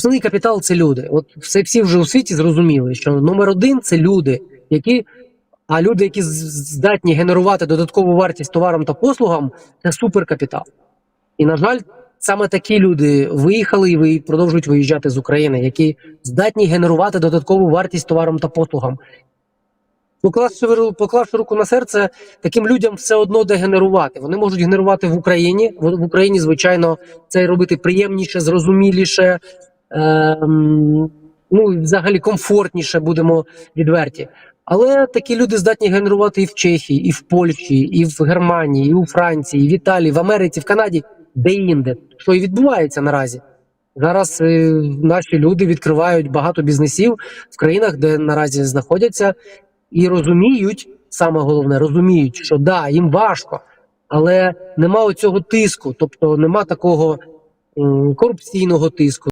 Основний капітал це люди. От все всі вже у світі зрозуміли, що номер один це люди, які. А люди, які здатні генерувати додаткову вартість товарам та послугам, це суперкапітал. І, на жаль, саме такі люди виїхали і продовжують виїжджати з України, які здатні генерувати додаткову вартість товарам та послугам. Поклавши, поклавши руку на серце, таким людям все одно де генерувати. Вони можуть генерувати в Україні. В, Україні, звичайно, це робити приємніше, зрозуміліше, ну і взагалі комфортніше, будемо відверті. Але такі люди здатні генерувати і в Чехії, і в Польщі, і в Германії, і у Франції, і в Італії, в Америці, в Канаді, де інде, що і відбувається наразі. Зараз е, наші люди відкривають багато бізнесів в країнах, де наразі знаходяться, і розуміють, саме головне, розуміють, що да, їм важко, але нема оцього тиску, тобто нема такого корупційного тиску.